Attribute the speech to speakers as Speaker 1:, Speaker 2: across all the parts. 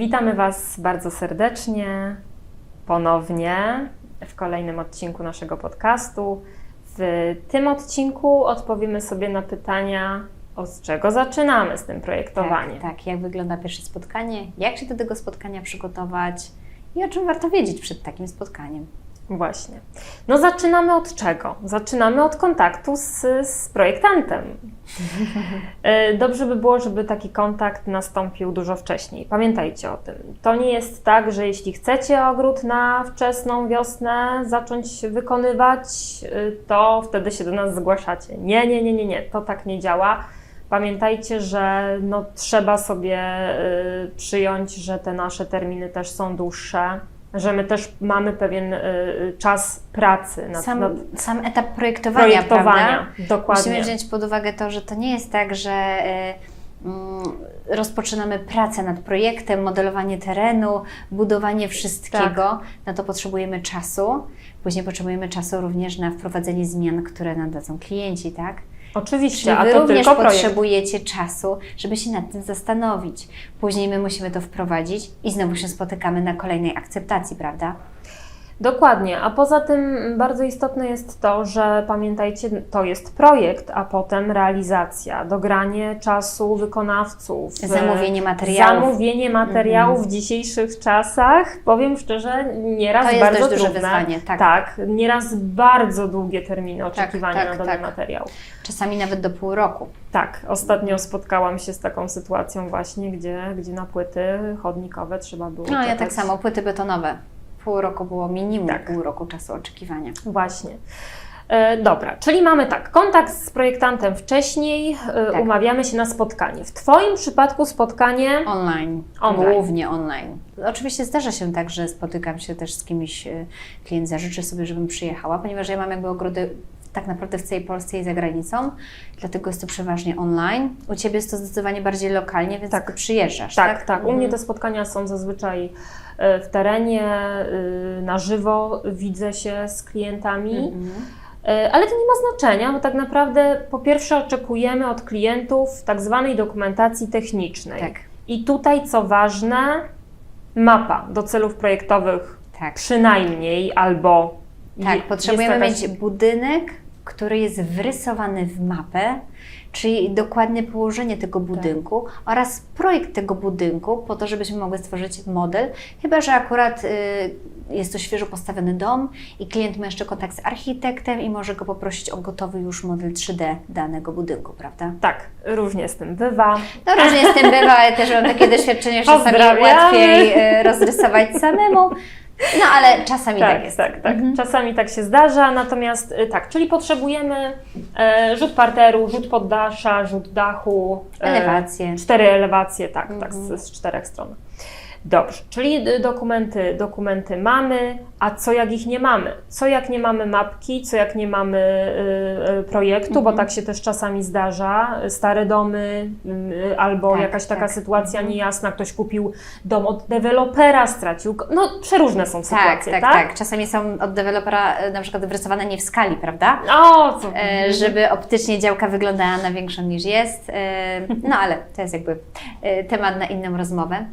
Speaker 1: Witamy Was bardzo serdecznie ponownie w kolejnym odcinku naszego podcastu. W tym odcinku odpowiemy sobie na pytania, od czego zaczynamy z tym projektowaniem.
Speaker 2: Tak, tak, jak wygląda pierwsze spotkanie, jak się do tego spotkania przygotować i o czym warto wiedzieć przed takim spotkaniem.
Speaker 1: Właśnie. No zaczynamy od czego? Zaczynamy od kontaktu z, z projektantem. E, Dobrze by było, żeby taki kontakt nastąpił dużo wcześniej. Pamiętajcie o tym. To nie jest tak, że jeśli chcecie ogród na wczesną wiosnę zacząć wykonywać, y, to wtedy się do nas zgłaszacie. Nie, nie, nie, nie, nie. To tak nie działa. Pamiętajcie, że no, trzeba sobie y, przyjąć, że te nasze terminy też są dłuższe, że my też mamy pewien y, czas pracy nad,
Speaker 2: Sam,
Speaker 1: nad
Speaker 2: sam etap projektowania,
Speaker 1: projektowania.
Speaker 2: prawda?
Speaker 1: Dokładnie.
Speaker 2: Musimy wziąć pod uwagę to, że to nie jest tak, że y, mm, rozpoczynamy pracę nad projektem, modelowanie terenu, budowanie wszystkiego.
Speaker 1: Tak.
Speaker 2: Na to potrzebujemy czasu. Później potrzebujemy czasu również na wprowadzenie zmian, które nam dadzą klienci, tak?
Speaker 1: Oczywiście,
Speaker 2: Czyli
Speaker 1: a
Speaker 2: Wy
Speaker 1: to
Speaker 2: również
Speaker 1: tylko projekt.
Speaker 2: potrzebujecie czasu, żeby się nad tym zastanowić. Później my musimy to wprowadzić i znowu się spotykamy na kolejnej akceptacji, prawda?
Speaker 1: Dokładnie, a poza tym bardzo istotne jest to, że pamiętajcie, to jest projekt, a potem realizacja, dogranie czasu wykonawców,
Speaker 2: Zamówienie materiałów.
Speaker 1: Zamówienie materiałów w dzisiejszych czasach, powiem szczerze, nieraz
Speaker 2: To jest
Speaker 1: bardzo
Speaker 2: dość duże
Speaker 1: trudne.
Speaker 2: wyzwanie, tak.
Speaker 1: tak, nieraz bardzo długie terminy oczekiwania
Speaker 2: tak,
Speaker 1: na dany
Speaker 2: tak.
Speaker 1: materiał.
Speaker 2: Czasami nawet do pół roku.
Speaker 1: Tak, ostatnio spotkałam się z taką sytuacją właśnie, gdzie, gdzie na płyty chodnikowe trzeba było
Speaker 2: No ja
Speaker 1: czekać.
Speaker 2: tak samo, płyty betonowe. Pół roku było minimum
Speaker 1: Tak.
Speaker 2: pół roku czasu oczekiwania.
Speaker 1: Właśnie. E, Dobra, czyli mamy tak, kontakt z projektantem wcześniej, e,
Speaker 2: Tak.
Speaker 1: umawiamy się na spotkanie. W Twoim przypadku spotkanie
Speaker 2: Online,
Speaker 1: Online.
Speaker 2: głównie online. Oczywiście zdarza się tak, że spotykam się też z kimś, e, klient zażyczy sobie, żebym przyjechała, ponieważ ja mam jakby ogrody tak naprawdę w całej Polsce i za granicą, dlatego jest to przeważnie online. U Ciebie jest to zdecydowanie bardziej lokalnie, więc
Speaker 1: Tak.
Speaker 2: Ty przyjeżdżasz,
Speaker 1: tak,
Speaker 2: tak?
Speaker 1: tak, U mnie te spotkania są zazwyczaj e, w terenie, e, na żywo, widzę się z klientami.
Speaker 2: Mhm.
Speaker 1: E, Ale to nie ma znaczenia, bo tak naprawdę po pierwsze oczekujemy od klientów tak zwanej dokumentacji technicznej.
Speaker 2: Tak,
Speaker 1: I tutaj co ważne, mapa do celów projektowych
Speaker 2: tak.
Speaker 1: przynajmniej albo
Speaker 2: Tak,
Speaker 1: je-
Speaker 2: potrzebujemy
Speaker 1: jakaś-
Speaker 2: mieć budynek, który jest wrysowany w mapę, czyli dokładne położenie tego budynku oraz projekt tego budynku, po to, żebyśmy mogli stworzyć model. Chyba, że akurat y, jest to świeżo postawiony dom i klient ma jeszcze kontakt z architektem i może go poprosić o gotowy już model 3D danego budynku, prawda?
Speaker 1: Tak, różnie z tym bywa.
Speaker 2: No różnie z tym bywa, ale też mam takie doświadczenie, że czasami łatwiej y, rozrysować samemu. No ale czasami tak,
Speaker 1: Tak,
Speaker 2: jest.
Speaker 1: tak, tak.
Speaker 2: Mhm.
Speaker 1: Czasami tak się zdarza, natomiast y, tak, czyli potrzebujemy e, rzut parteru, rzut poddasza, rzut dachu. e,
Speaker 2: Elewacje.
Speaker 1: Cztery elewacje, tak, tak,
Speaker 2: Mhm.
Speaker 1: z, z czterech stron. Dobrze, czyli dokumenty, dokumenty mamy, a co jak ich nie mamy? Co jak nie mamy mapki, co jak nie mamy y, y, projektu, bo
Speaker 2: Mhm.
Speaker 1: tak się też czasami zdarza, stare domy y, albo
Speaker 2: Tak,
Speaker 1: jakaś taka
Speaker 2: tak.
Speaker 1: sytuacja
Speaker 2: Mhm.
Speaker 1: niejasna, ktoś kupił dom od dewelopera, stracił, no przeróżne są
Speaker 2: Tak,
Speaker 1: sytuacje,
Speaker 2: tak,
Speaker 1: tak?
Speaker 2: tak, Czasami są od dewelopera e, na przykład wyrysowane nie w skali, prawda?
Speaker 1: O, co?
Speaker 2: E, żeby optycznie działka wyglądała na większą niż jest. E, no ale to jest jakby e, temat na inną rozmowę.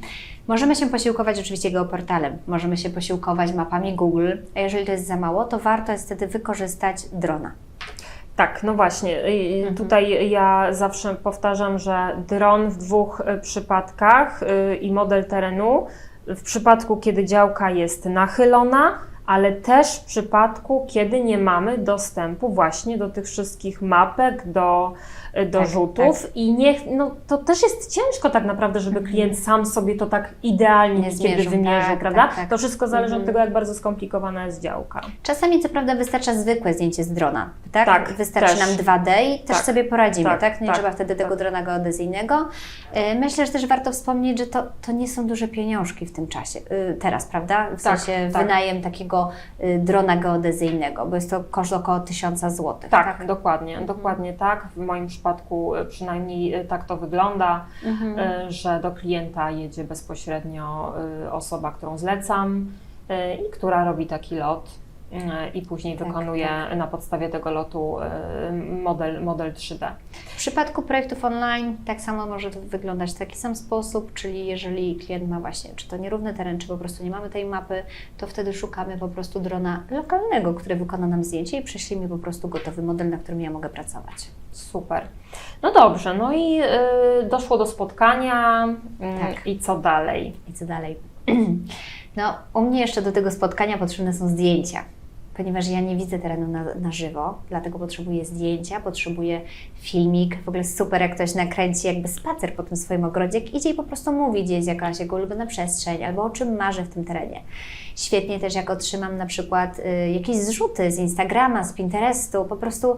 Speaker 2: Możemy się posiłkować oczywiście geoportalem, możemy się posiłkować mapami Google, a jeżeli to jest za mało, to warto jest wtedy wykorzystać drona.
Speaker 1: Tak, no właśnie.
Speaker 2: Mhm.
Speaker 1: Tutaj ja zawsze powtarzam, że dron w dwóch y, przypadkach y, i model terenu. W przypadku, kiedy działka jest nachylona, ale też w przypadku, kiedy nie mamy dostępu właśnie do tych wszystkich mapek, do, y, do
Speaker 2: Tak,
Speaker 1: rzutów i niech, no to też jest ciężko tak naprawdę, żeby klient sam sobie to tak idealnie
Speaker 2: Mhm. Zmierzył,
Speaker 1: wymierzył,
Speaker 2: tak,
Speaker 1: prawda?
Speaker 2: tak, tak.
Speaker 1: To wszystko zależy
Speaker 2: Mhm.
Speaker 1: od tego, jak bardzo skomplikowana jest działka.
Speaker 2: Czasami co prawda wystarcza zwykłe zdjęcie z drona, tak?
Speaker 1: Tak,
Speaker 2: Wystarczy
Speaker 1: też.
Speaker 2: nam 2D i też
Speaker 1: Tak,
Speaker 2: sobie poradzimy,
Speaker 1: tak,
Speaker 2: tak? Nie
Speaker 1: tak,
Speaker 2: trzeba wtedy tego
Speaker 1: tak.
Speaker 2: drona geodezyjnego. E, Myślę, że też warto wspomnieć, że to, to nie są duże pieniążki w tym czasie, y, teraz, prawda? W
Speaker 1: Tak,
Speaker 2: sensie
Speaker 1: tak.
Speaker 2: wynajem takiego y, drona geodezyjnego, bo jest to koszt około 1000 zł.
Speaker 1: Tak, dokładnie, dokładnie tak. W moim przypadku y, przynajmniej y, tak to wygląda,
Speaker 2: Mhm.
Speaker 1: y, że do klienta jedzie bezpośrednio osoba, którą zlecam i która robi taki lot. E, i później
Speaker 2: Tak,
Speaker 1: wykonuje
Speaker 2: tak.
Speaker 1: na podstawie tego lotu e, model, model 3D.
Speaker 2: W przypadku projektów online tak samo może to wyglądać w taki sam sposób, czyli jeżeli klient ma właśnie, czy to nierówny teren, czy po prostu nie mamy tej mapy, to wtedy szukamy po prostu drona lokalnego, który wykona nam zdjęcie i prześle mi po prostu gotowy model, na którym ja mogę pracować.
Speaker 1: Super. No dobrze, no i y, doszło do spotkania y,
Speaker 2: Tak.
Speaker 1: i co dalej?
Speaker 2: I co dalej? No, u mnie jeszcze do tego spotkania potrzebne są zdjęcia, ponieważ ja nie widzę terenu na, na żywo, dlatego potrzebuję zdjęcia, potrzebuję filmik. W ogóle super, jak ktoś nakręci jakby spacer po tym swoim ogrodzie, jak idzie i po prostu mówi, gdzie jest jakaś jego ulubiona przestrzeń, albo o czym marzy w tym terenie. Świetnie też, jak otrzymam na przykład y, jakieś zrzuty z Instagrama, z Pinterestu, po prostu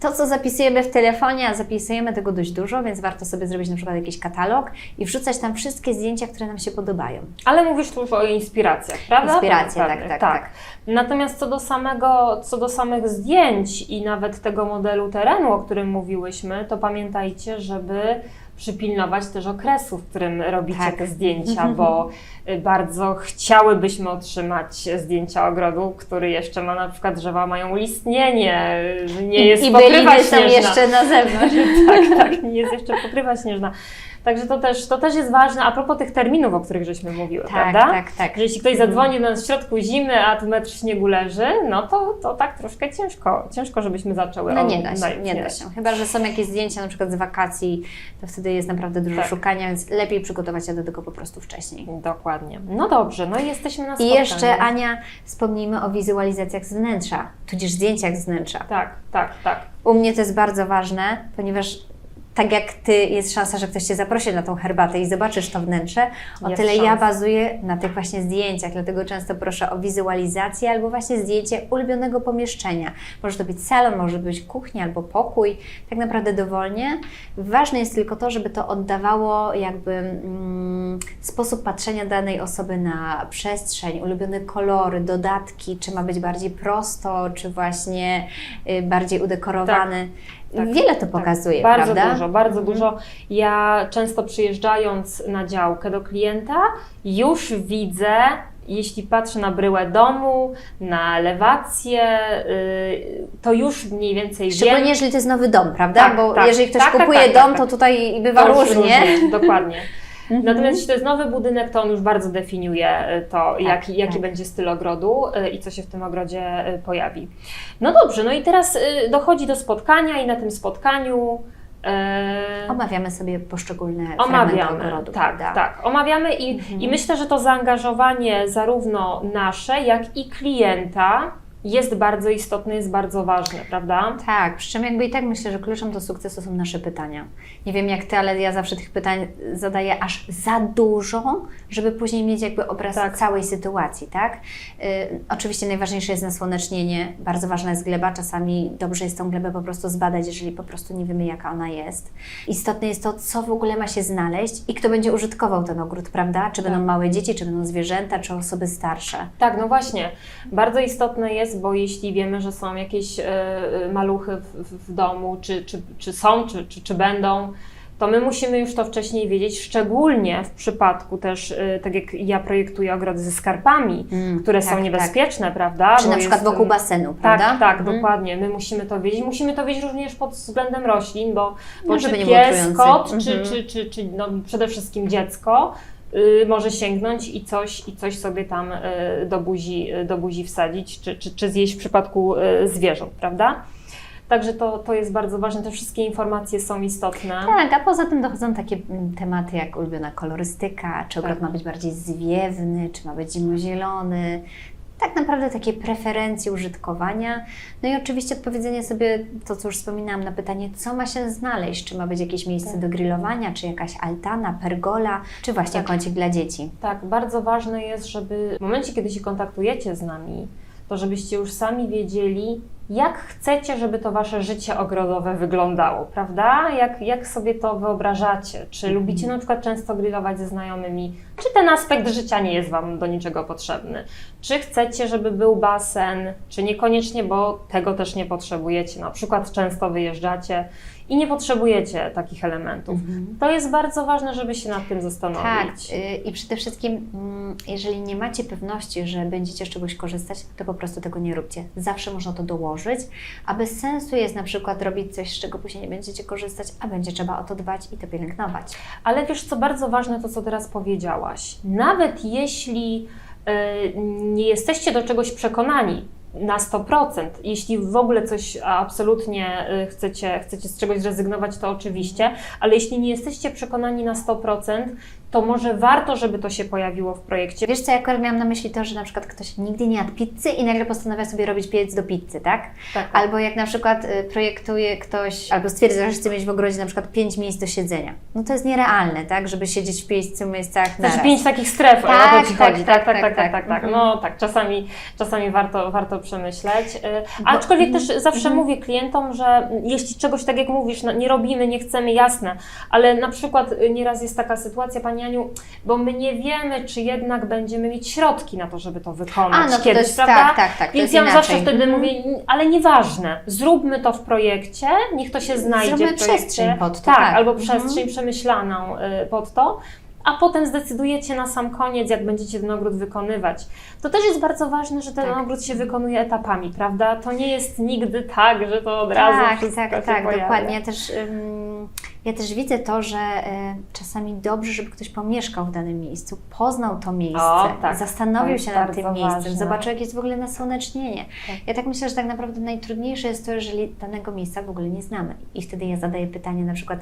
Speaker 2: to, co zapisujemy w telefonie, a zapisujemy tego dość dużo, więc warto sobie zrobić na przykład jakiś katalog i wrzucać tam wszystkie zdjęcia, które nam się podobają.
Speaker 1: Ale mówisz tu już o inspiracjach, prawda?
Speaker 2: Inspiracje,
Speaker 1: Pewnych,
Speaker 2: tak, tak, tak.
Speaker 1: Natomiast co do, samego, co do samych zdjęć i nawet tego modelu terenu, o którym mówiłyśmy, to pamiętajcie, żeby przypilnować też okresu, w którym robicie
Speaker 2: Tak.
Speaker 1: te zdjęcia, bo y, bardzo chciałybyśmy otrzymać zdjęcia ogrodu, który jeszcze ma na przykład drzewa mają listnienie, nie jest
Speaker 2: I
Speaker 1: pokrywa śnieżna.
Speaker 2: jeszcze na zewnątrz.
Speaker 1: tak, tak, nie jest jeszcze pokrywa śnieżna. Także to też, to też jest ważne a propos tych terminów, o których żeśmy mówiły,
Speaker 2: Tak,
Speaker 1: prawda?
Speaker 2: tak, tak.
Speaker 1: Że jeśli ktoś zadzwoni do nas w środku zimy, a tu metr śniegu leży, no to, to tak troszkę ciężko, ciężko, żebyśmy zaczęły.
Speaker 2: No nie da się,
Speaker 1: no,
Speaker 2: nie da się. Chyba, że są jakieś zdjęcia na przykład z wakacji, to wtedy jest naprawdę dużo
Speaker 1: Tak.
Speaker 2: szukania, więc lepiej przygotować się do tego po prostu wcześniej.
Speaker 1: Dokładnie. No dobrze, no i jesteśmy na
Speaker 2: I
Speaker 1: spotkaniu.
Speaker 2: jeszcze, Ania, wspomnijmy o wizualizacjach z wnętrza, tudzież zdjęciach z wnętrza.
Speaker 1: Tak, tak, tak.
Speaker 2: U mnie to jest bardzo ważne, ponieważ tak jak Ty, jest szansa, że ktoś Cię zaprosi na tą herbatę i zobaczysz to wnętrze, o
Speaker 1: Jest
Speaker 2: tyle ja bazuję na tych właśnie zdjęciach, dlatego często proszę o wizualizację albo właśnie zdjęcie ulubionego pomieszczenia. Może to być salon, może być kuchnia albo pokój, tak naprawdę dowolnie. Ważne jest tylko to, żeby to oddawało jakby mm, sposób patrzenia danej osoby na przestrzeń, ulubione kolory, dodatki, czy ma być bardziej prosto, czy właśnie y, bardziej udekorowany.
Speaker 1: tak,
Speaker 2: Wiele to
Speaker 1: tak.
Speaker 2: pokazuje,
Speaker 1: Bardzo
Speaker 2: prawda?
Speaker 1: dużo, bardzo
Speaker 2: Mhm.
Speaker 1: dużo. Ja często przyjeżdżając na działkę do klienta, już widzę, jeśli patrzę na bryłę domu, na elewację, yy, to już mniej więcej
Speaker 2: Szczególnie
Speaker 1: wiem.
Speaker 2: jeżeli to jest nowy dom, prawda?
Speaker 1: Tak,
Speaker 2: Bo
Speaker 1: tak.
Speaker 2: jeżeli ktoś
Speaker 1: Tak, tak,
Speaker 2: kupuje
Speaker 1: tak,
Speaker 2: dom,
Speaker 1: tak,
Speaker 2: to
Speaker 1: tak.
Speaker 2: tutaj bywa
Speaker 1: To już
Speaker 2: różnie.
Speaker 1: Dokładnie.
Speaker 2: Mhm.
Speaker 1: Natomiast jeśli to jest nowy budynek, to on już bardzo definiuje y, to, jaki, jaki
Speaker 2: tak.
Speaker 1: będzie styl ogrodu y, i co się w tym ogrodzie y, pojawi. No dobrze, no i teraz dochodzi do spotkania i na tym spotkaniu
Speaker 2: Omawiamy sobie poszczególne
Speaker 1: Omawiamy,
Speaker 2: ogrodu,
Speaker 1: tak,
Speaker 2: prawda?
Speaker 1: tak. Omawiamy i,
Speaker 2: Mhm.
Speaker 1: i myślę, że to zaangażowanie zarówno nasze, jak i klienta jest bardzo istotne, jest bardzo ważne, prawda?
Speaker 2: Tak, przy czym jakby i tak myślę, że kluczem do sukcesu są nasze pytania. Nie wiem jak Ty, ale ja zawsze tych pytań zadaję aż za dużo, żeby później mieć jakby obraz
Speaker 1: Tak.
Speaker 2: całej sytuacji, tak? Y, oczywiście najważniejsze jest nasłonecznienie, bardzo ważna jest gleba, czasami dobrze jest tą glebę po prostu zbadać, jeżeli po prostu nie wiemy jaka ona jest. Istotne jest to, co w ogóle ma się znaleźć i kto będzie użytkował ten ogród, prawda? Czy będą
Speaker 1: Tak.
Speaker 2: małe dzieci, czy będą zwierzęta, czy osoby starsze.
Speaker 1: Tak, no właśnie. Bardzo istotne jest, bo jeśli wiemy, że są jakieś e, e, maluchy w, w, domu, czy, czy, czy są, czy, czy, czy będą, to my musimy już to wcześniej wiedzieć, szczególnie w przypadku też, e, tak jak ja projektuję ogrody ze skarpami,
Speaker 2: Mm,
Speaker 1: które
Speaker 2: tak,
Speaker 1: są
Speaker 2: tak.
Speaker 1: niebezpieczne, prawda?
Speaker 2: Czy
Speaker 1: Bo
Speaker 2: na przykład
Speaker 1: jest,
Speaker 2: wokół basenu,
Speaker 1: Tak,
Speaker 2: prawda?
Speaker 1: tak,
Speaker 2: Mhm.
Speaker 1: dokładnie. My musimy to wiedzieć. Musimy to wiedzieć również pod względem roślin, bo, bo
Speaker 2: No,
Speaker 1: czy pies, kot, czy,
Speaker 2: Mhm.
Speaker 1: czy, czy, czy no, przede wszystkim dziecko może sięgnąć i coś, i coś sobie tam y, do, buzi, y, do buzi wsadzić, czy, czy, czy zjeść w przypadku y, zwierząt, prawda? Także to, to jest bardzo ważne. Te wszystkie informacje są istotne.
Speaker 2: Tak, a poza tym dochodzą takie mm, tematy jak ulubiona kolorystyka, czy ogród
Speaker 1: Tak.
Speaker 2: ma być bardziej zwiewny, czy ma być zimozielony. Tak naprawdę takie preferencje użytkowania. No i oczywiście odpowiedzenie sobie, to co już wspominałam, na pytanie, co ma się znaleźć. Czy ma być jakieś miejsce
Speaker 1: Tak.
Speaker 2: do grillowania, czy jakaś altana, pergola, czy właśnie
Speaker 1: Tak.
Speaker 2: kącik dla dzieci.
Speaker 1: Tak, bardzo ważne jest, żeby w momencie, kiedy się kontaktujecie z nami, to żebyście już sami wiedzieli, jak chcecie, żeby to wasze życie ogrodowe wyglądało, prawda? Jak, jak sobie to wyobrażacie? Czy
Speaker 2: Mhm.
Speaker 1: lubicie na przykład często grillować ze znajomymi? Czy ten aspekt życia nie jest wam do niczego potrzebny? Czy chcecie, żeby był basen? Czy niekoniecznie, bo tego też nie potrzebujecie? Na przykład często wyjeżdżacie i nie potrzebujecie takich elementów. To jest bardzo ważne, żeby się nad tym
Speaker 2: Tak,
Speaker 1: zastanowić.
Speaker 2: y, i przede wszystkim, mm, jeżeli nie macie pewności, że będziecie z czegoś korzystać, to po prostu tego nie róbcie. Zawsze można to dołożyć, a bez sensu jest na przykład robić coś, z czego później nie będziecie korzystać, a będzie trzeba o to dbać i to pielęgnować.
Speaker 1: Ale wiesz, co bardzo ważne, to co teraz powiedziałaś. Nawet jeśli y, nie jesteście do czegoś przekonani na 100%, jeśli w ogóle coś absolutnie y, chcecie, chcecie z czegoś zrezygnować, to oczywiście, ale jeśli nie jesteście przekonani na 100%, to może warto, żeby to się pojawiło w projekcie.
Speaker 2: Wiesz co, ja akurat miałam na myśli to, że na przykład ktoś nigdy nie jadł pizzy i nagle postanawia sobie robić piec do pizzy, tak?
Speaker 1: Tak,
Speaker 2: Albo jak na przykład y, projektuje ktoś, albo stwierdza, że chce mieć w ogrodzie na przykład pięć miejsc do siedzenia. No to jest nierealne, tak? Żeby siedzieć w pięciu miejscach
Speaker 1: Znaczy
Speaker 2: naraz.
Speaker 1: pięć takich stref,
Speaker 2: Tak,
Speaker 1: o to Ci
Speaker 2: tak,
Speaker 1: chodzi.
Speaker 2: tak,
Speaker 1: Tak, tak,
Speaker 2: tak,
Speaker 1: tak, tak,
Speaker 2: tak.
Speaker 1: tak, tak.
Speaker 2: Mhm.
Speaker 1: No tak, czasami, czasami warto, warto przemyśleć. Y, Aczkolwiek też zawsze mówię klientom, że jeśli czegoś, tak jak mówisz, no, nie robimy, nie chcemy, jasne, ale na przykład y, nieraz jest taka sytuacja, Pani Bo my nie wiemy, czy jednak będziemy mieć środki na to, żeby to wykonać
Speaker 2: A, no to
Speaker 1: kiedyś,
Speaker 2: jest-
Speaker 1: prawda?
Speaker 2: tak, tak, tak,
Speaker 1: Więc ja zawsze wtedy
Speaker 2: Mhm.
Speaker 1: mówię, "N- ale nieważne, zróbmy to w projekcie, niech to się znajdzie
Speaker 2: Zróbmy przestrzeń pod to,
Speaker 1: Tak,
Speaker 2: tak.
Speaker 1: albo
Speaker 2: Mhm.
Speaker 1: przestrzeń przemyślaną y, pod to, a potem zdecydujecie na sam koniec, jak będziecie ten ogród wykonywać. To też jest bardzo ważne, że ten
Speaker 2: Tak.
Speaker 1: ogród się wykonuje etapami, prawda? To nie jest nigdy tak, że to od razu
Speaker 2: tak,
Speaker 1: wszystko
Speaker 2: tak, tak,
Speaker 1: pojawia.
Speaker 2: dokładnie. Ja też, ym, ja też widzę to, że y, czasami dobrze, żeby ktoś pomieszkał w danym miejscu, poznał to miejsce,
Speaker 1: O, tak.
Speaker 2: Zastanowił się nad tym miejscem,
Speaker 1: ważne.
Speaker 2: zobaczył, jak jest w ogóle nasłonecznienie.
Speaker 1: Tak.
Speaker 2: Ja tak myślę, że tak naprawdę najtrudniejsze jest to, jeżeli danego miejsca w ogóle nie znamy. I wtedy ja zadaję pytanie na przykład,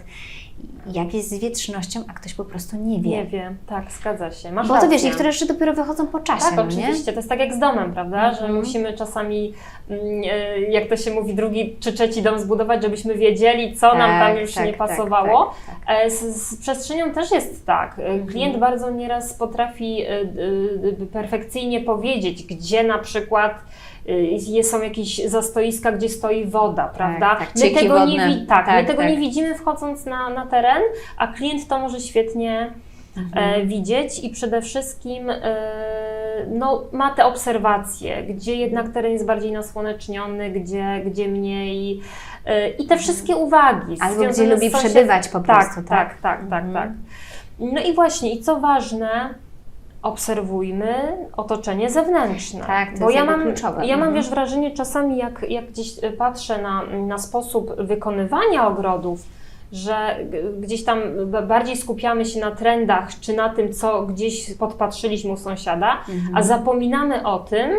Speaker 2: jak jest z wietrznością, a ktoś po prostu nie wie.
Speaker 1: Nie wiem, tak, zgadza się. Masz
Speaker 2: Bo to wiesz,
Speaker 1: rację.
Speaker 2: niektóre rzeczy dopiero wychodzą po czasie,
Speaker 1: Tak,
Speaker 2: no nie?
Speaker 1: oczywiście. To jest tak jak z domem, prawda? Że
Speaker 2: Mhm.
Speaker 1: musimy czasami, mm, e, jak to się mówi, drugi czy trzeci dom zbudować, żebyśmy wiedzieli, co nam tam
Speaker 2: Tak,
Speaker 1: już
Speaker 2: tak,
Speaker 1: nie
Speaker 2: tak,
Speaker 1: pasowało.
Speaker 2: tak, tak.
Speaker 1: E, Z, z przestrzenią też jest tak. E, Klient bardzo nieraz potrafi e, perfekcyjnie powiedzieć, gdzie na przykład e, są jakieś zastoiska, gdzie stoi woda, prawda?
Speaker 2: tak,
Speaker 1: my
Speaker 2: cieki
Speaker 1: tego, nie,
Speaker 2: wodne.
Speaker 1: wi- tak, my
Speaker 2: Tak,
Speaker 1: tego
Speaker 2: tak.
Speaker 1: nie widzimy wchodząc na, na teren, a klient to może świetnie
Speaker 2: Mhm.
Speaker 1: widzieć i przede wszystkim no, ma te obserwacje, gdzie jednak teren jest bardziej nasłoneczniony, gdzie, gdzie mniej i te wszystkie uwagi.
Speaker 2: Albo gdzie lubi przebywać po
Speaker 1: tak,
Speaker 2: prostu,
Speaker 1: tak,
Speaker 2: tak?
Speaker 1: tak, tak,
Speaker 2: Mhm.
Speaker 1: tak. No i właśnie, i co ważne, obserwujmy otoczenie zewnętrzne.
Speaker 2: Tak, to
Speaker 1: Bo
Speaker 2: jest
Speaker 1: ja mam,
Speaker 2: kluczowe.
Speaker 1: ja mam
Speaker 2: Mhm.
Speaker 1: wiesz, wrażenie czasami, jak, jak gdzieś y, patrzę na, na sposób wykonywania ogrodów, że gdzieś tam bardziej skupiamy się na trendach, czy na tym, co gdzieś podpatrzyliśmy u sąsiada,
Speaker 2: Mhm.
Speaker 1: a zapominamy o tym,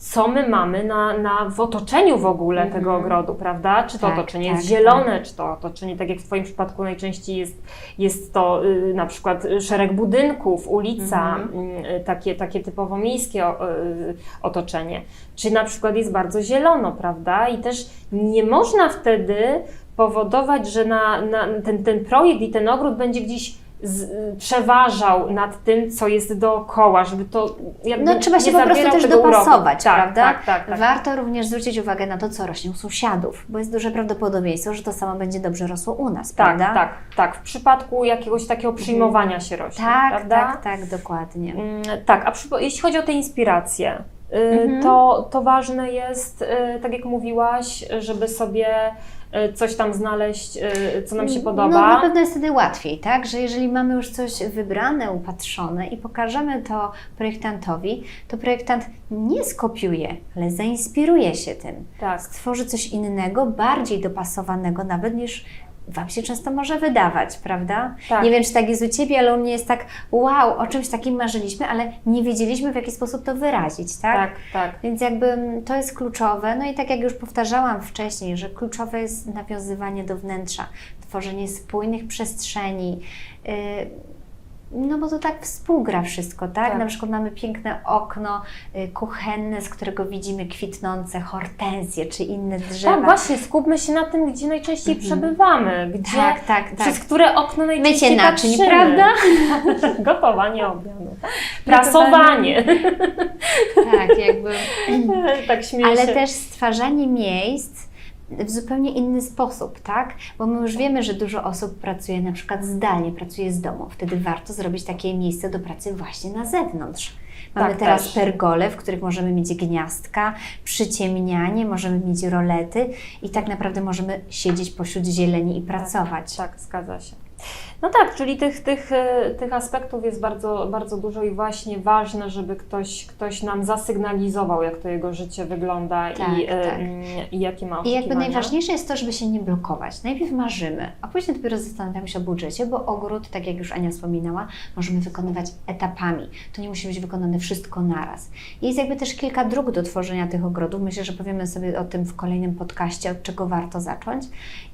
Speaker 1: co my mamy na, na, w otoczeniu w ogóle
Speaker 2: Mhm.
Speaker 1: tego ogrodu, prawda? Czy to
Speaker 2: Tak,
Speaker 1: otoczenie
Speaker 2: tak,
Speaker 1: jest zielone, czy to otoczenie, tak jak w Twoim przypadku najczęściej jest, jest to y, na przykład y, szereg budynków, ulica,
Speaker 2: Mhm.
Speaker 1: y, takie, takie typowo miejskie o, y, otoczenie. Czy na przykład jest bardzo zielono, prawda? I też nie można wtedy powodować, że na, na ten, ten projekt i ten ogród będzie gdzieś z, przeważał nad tym, co jest dookoła, żeby to jakby
Speaker 2: No trzeba się po prostu też dopasować,
Speaker 1: tak,
Speaker 2: prawda?
Speaker 1: Tak, tak, tak.
Speaker 2: Warto również zwrócić uwagę na to, co rośnie u sąsiadów, bo jest duże prawdopodobieństwo, że to samo będzie dobrze rosło u nas,
Speaker 1: Tak,
Speaker 2: prawda?
Speaker 1: tak, tak. W przypadku jakiegoś takiego przyjmowania się roślin,
Speaker 2: tak,
Speaker 1: prawda?
Speaker 2: tak, tak, dokładnie.
Speaker 1: Mm, Tak, a przypo- jeśli chodzi o te inspiracje, y,
Speaker 2: Mhm.
Speaker 1: to, to ważne jest, y, tak jak mówiłaś, żeby sobie coś tam znaleźć, y, co nam się
Speaker 2: No
Speaker 1: podoba.
Speaker 2: na pewno jest wtedy łatwiej, tak? Że jeżeli mamy już coś wybrane, upatrzone i pokażemy to projektantowi, to projektant nie skopiuje, ale zainspiruje się tym.
Speaker 1: Tak.
Speaker 2: Stworzy coś innego, bardziej dopasowanego nawet niż Wam się często może wydawać, prawda?
Speaker 1: Tak.
Speaker 2: Nie wiem, czy tak jest u Ciebie, ale u mnie jest tak, wow, o czymś takim marzyliśmy, ale nie wiedzieliśmy, w jaki sposób to wyrazić, tak?
Speaker 1: Tak, tak.
Speaker 2: Więc jakby mm, to jest kluczowe. No i tak jak już powtarzałam wcześniej, że kluczowe jest nawiązywanie do wnętrza, tworzenie spójnych przestrzeni. yy, No bo to tak współgra wszystko, tak?
Speaker 1: Tak.
Speaker 2: Na przykład mamy piękne okno y, kuchenne, z którego widzimy kwitnące hortensje czy inne drzewa.
Speaker 1: Tak, właśnie, skupmy się na tym, gdzie najczęściej przebywamy, gdzie,
Speaker 2: tak, tak, tak.
Speaker 1: przez które okno najczęściej
Speaker 2: Mycie naczyń,
Speaker 1: patrzymy.
Speaker 2: prawda?
Speaker 1: Gotowanie obiadu. Prasowanie.
Speaker 2: Tak, jakby.
Speaker 1: tak śmieję
Speaker 2: ale
Speaker 1: się.
Speaker 2: też stwarzanie miejsc w zupełnie inny sposób, tak? Bo my już wiemy, że dużo osób pracuje na przykład zdalnie, pracuje z domu. Wtedy warto zrobić takie miejsce do pracy właśnie na zewnątrz. Mamy
Speaker 1: Tak,
Speaker 2: teraz
Speaker 1: też.
Speaker 2: pergole, w których możemy mieć gniazdka, przyciemnianie, możemy mieć rolety i tak naprawdę możemy siedzieć pośród zieleni i pracować.
Speaker 1: Tak, zgadza się. No tak, czyli tych, tych, e, tych aspektów jest bardzo, bardzo dużo i właśnie ważne, żeby ktoś, ktoś nam zasygnalizował, jak to jego życie wygląda
Speaker 2: Tak,
Speaker 1: i, e,
Speaker 2: tak.
Speaker 1: i jakie ma
Speaker 2: I jakby najważniejsze jest to, żeby się nie blokować. Najpierw marzymy, a później dopiero zastanawiamy się o budżecie, bo ogród, tak jak już Ania wspominała, możemy wykonywać etapami. To nie musi być wykonane wszystko naraz. Jest jakby też kilka dróg do tworzenia tych ogrodów. Myślę, że powiemy sobie o tym w kolejnym podcaście, od czego warto zacząć.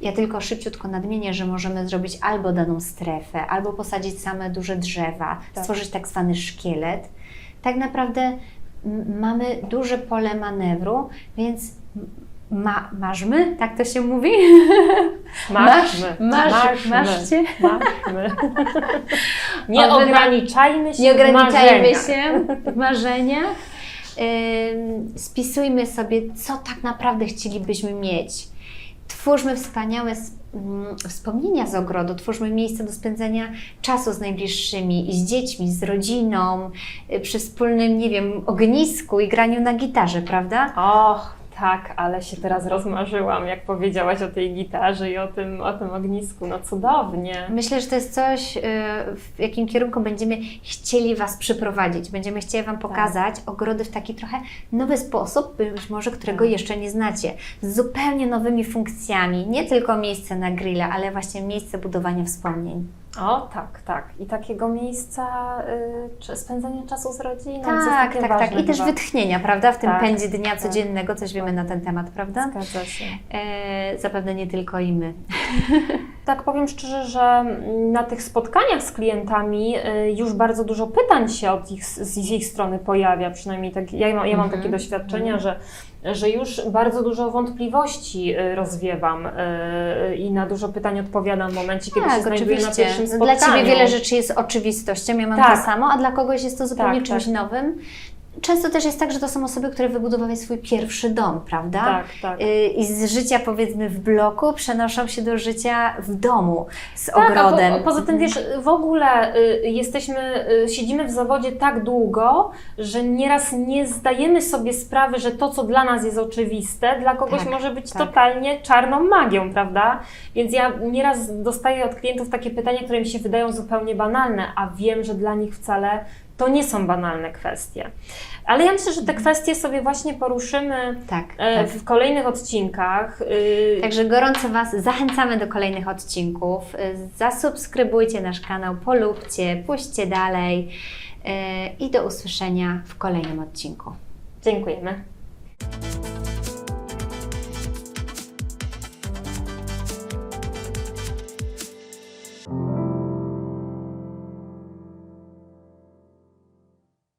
Speaker 2: Ja tylko szybciutko nadmienię, że możemy zrobić albo daną strefę, albo posadzić same duże drzewa,
Speaker 1: Tak.
Speaker 2: stworzyć tak zwany szkielet. Tak naprawdę mamy duże pole manewru, więc ma, marzmy, tak to się mówi?
Speaker 1: Marzmy,
Speaker 2: Marz-
Speaker 1: marzmy,
Speaker 2: marzcie.
Speaker 1: marzmy. Nie ograniczajmy się
Speaker 2: Nie ograniczajmy się w marzeniach. Spisujmy sobie, co tak naprawdę chcielibyśmy mieć. Twórzmy wspaniałe wspomnienia z ogrodu, twórzmy miejsce do spędzania czasu z najbliższymi, z dziećmi, z rodziną, y, przy wspólnym, nie wiem, ognisku i graniu na gitarze, prawda?
Speaker 1: Och, tak, ale się teraz rozmarzyłam, jak powiedziałaś o tej gitarze i o tym, o tym ognisku. No cudownie.
Speaker 2: Myślę, że to jest coś, y, w jakim kierunku będziemy chcieli Was przyprowadzić. Będziemy chcieli Wam pokazać ogrody w taki trochę nowy sposób, być może którego
Speaker 1: Tak.
Speaker 2: jeszcze nie znacie. Z zupełnie nowymi funkcjami. Nie tylko miejsce na grilla, ale właśnie miejsce budowania wspomnień.
Speaker 1: O, tak, tak. I takiego miejsca y, spędzania czasu z rodziną.
Speaker 2: Tak, tak, tak. I też
Speaker 1: chyba.
Speaker 2: wytchnienia, prawda? W tym
Speaker 1: Tak,
Speaker 2: pędzie dnia
Speaker 1: tak.
Speaker 2: codziennego coś wiemy na ten temat, prawda?
Speaker 1: Zgadza się.
Speaker 2: E, zapewne nie tylko i my.
Speaker 1: Tak, powiem szczerze, że na tych spotkaniach z klientami y, już bardzo dużo pytań się od ich, z ich strony pojawia, przynajmniej tak, ja, mam, ja mam
Speaker 2: Mhm.
Speaker 1: takie doświadczenia, że, że już bardzo dużo wątpliwości y, rozwiewam y, i na dużo pytań odpowiadam w momencie, kiedy się znajduję na pierwszym spotkaniu.
Speaker 2: Dla Ciebie wiele rzeczy jest oczywistością, ja mam
Speaker 1: Tak.
Speaker 2: to samo, a dla kogoś jest to zupełnie
Speaker 1: Tak,
Speaker 2: czymś
Speaker 1: tak.
Speaker 2: nowym. Często też jest tak, że to są osoby, które wybudowały swój pierwszy dom, prawda?
Speaker 1: Tak, tak.
Speaker 2: Y, I z życia powiedzmy w bloku przenoszą się do życia w domu z
Speaker 1: Tak,
Speaker 2: ogrodem.
Speaker 1: A po, poza tym wiesz, w ogóle y, jesteśmy, y, siedzimy w zawodzie tak długo, że nieraz nie zdajemy sobie sprawy, że to, co dla nas jest oczywiste, dla kogoś
Speaker 2: Tak,
Speaker 1: może być
Speaker 2: tak.
Speaker 1: totalnie czarną magią, prawda? Więc ja nieraz dostaję od klientów takie pytania, które mi się wydają zupełnie banalne, a wiem, że dla nich wcale to nie są banalne kwestie. Ale ja myślę, że te kwestie sobie właśnie poruszymy
Speaker 2: Tak,
Speaker 1: e,
Speaker 2: tak.
Speaker 1: w kolejnych odcinkach. Y,
Speaker 2: Także gorąco Was zachęcamy do kolejnych odcinków. Zasubskrybujcie nasz kanał, polubcie, puśćcie dalej y, i do usłyszenia w kolejnym odcinku.
Speaker 1: Dziękujemy.